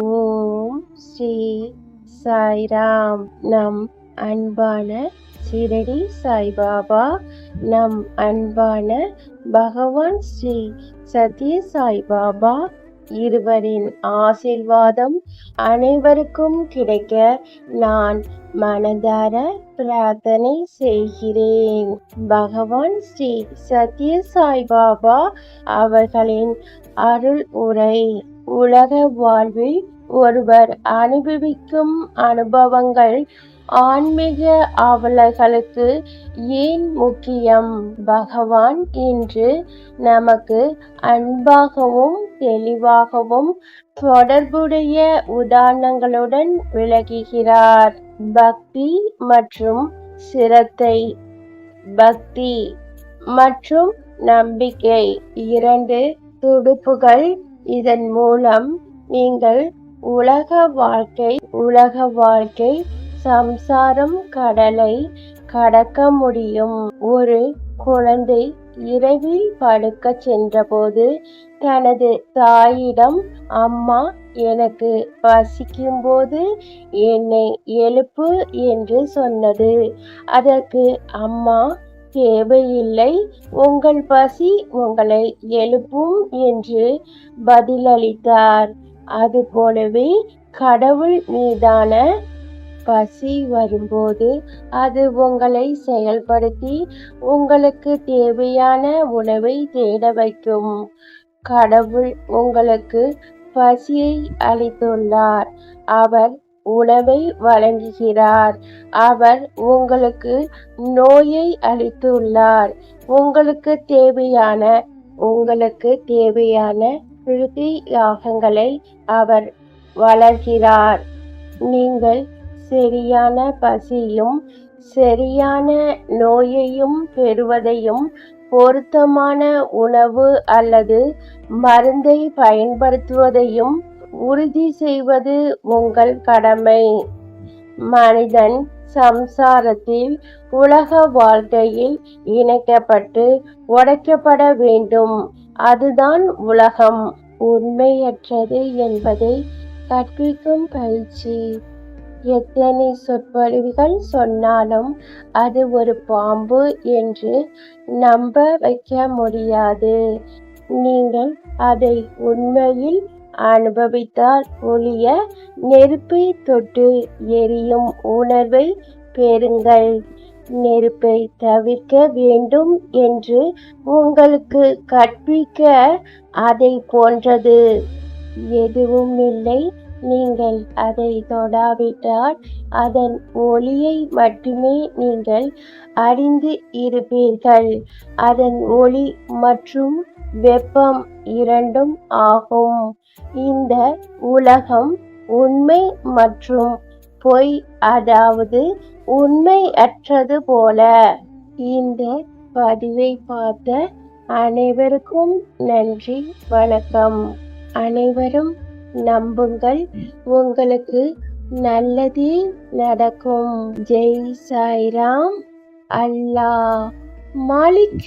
ஓம் ஸ்ரீ சாய்ராம். நம் அன்பான சிரடி சாய்பாபா நம் அன்பான பகவான் ஸ்ரீ சத்ய சாய்பாபா இருவரின் ஆசிர்வாதம் அனைவருக்கும் கிடைக்க நான் மனதார பிரார்த்தனை செய்கிறேன். பகவான் ஸ்ரீ சத்ய சாய்பாபா அவர்களின் அருள் உரை. உலக வாழ்வில் ஒருவர் அனுபவிக்கும் அனுபவங்கள் ஆன்மீக ஆவலர்களுக்கு ஏன் முக்கியம்? பகவான் இன்று நமக்கு அன்பாகவும் தெளிவாகவும் தொடர்புடைய உதாரணங்களுடன் விளக்குகிறார். பக்தி மற்றும் சிரத்தை. பக்தி மற்றும் நம்பிக்கை இரண்டு துடுப்புகள். இதன் மூலம் நீங்கள் உலக வாழ்க்கை உலக வாழ்க்கை சம்சாரம் கடலை கடக்க முடியும். ஒரு குழந்தை இரவில் படுக்க சென்றபோது தனது தாயிடம் அம்மா எனக்கு பசிக்கும்போது என்னை எழுப்பு என்று சொன்னது. அதற்கு அம்மா தேவையில்லை உங்கள் பசி உங்களை எழுப்பும் என்று பதிலளித்தார். அதுபோலவே கடவுள் மீதான பசி வரும்போது அது உங்களை செயல்படுத்தி உங்களுக்கு தேவையான உணவை தேட வைக்கும். கடவுள் உங்களுக்கு பசியை அளித்துள்ளார். அவர் உணவை வழங்குகிறார். அவர் உங்களுக்கு நோயை அளித்துள்ளார். உங்களுக்கு தேவையான உங்களுக்கு தேவையான பிருத்தி யாகங்களை அவர் வளர்கிறார். நீங்கள் சரியான பசியும் சரியான நோயையும் பெறுவதையும் பொருத்தமான உணவு அல்லது மருந்தை பயன்படுத்துவதையும் உறுதி செய்வது உங்கள் கடமை. மனிதன் சம்சாரத்தில் உலக வாழ்க்கையில் இணைக்கப்பட்டு உடைக்கப்பட வேண்டும். அதுதான் உலகம். உண்மையற்றது என்பதை கற்பிக்கும் பயிற்சி. எத்தனை சொற்பொழிவுகள் சொன்னாலும் அது ஒரு பாம்பு என்று நம்ப வைக்க முடியாது. நீங்கள் அதை உண்மையில் அனுபவித்தால் ஒழிய நெருப்பை தொட்டு எரியும் உணர்வை பெறுங்கள். நெருப்பை தவிர்க்க வேண்டும் என்று உங்களுக்கு கற்பிக்க அதை போன்றது. எதுவும் இல்லை நீங்கள் அதை தொடாவிட்டால் அதன் ஒளியை மட்டுமே நீங்கள் அறிந்து இருப்பீர்கள். அதன் ஒளி மற்றும் வெப்பம் இரண்டும் ஆகும். இந்த உலகம் உண்மை மற்றும் பொய் அதாவது உண்மை அற்றது போல. இந்த பதிவை பார்த்த அனைவருக்கும் நன்றி வணக்கம். அனைவரும் நம்புங்கள். உங்களுக்கு நல்லதே நடக்கும். ஜெய் சாய்ராம். அல்லாஹ். மாலிக்.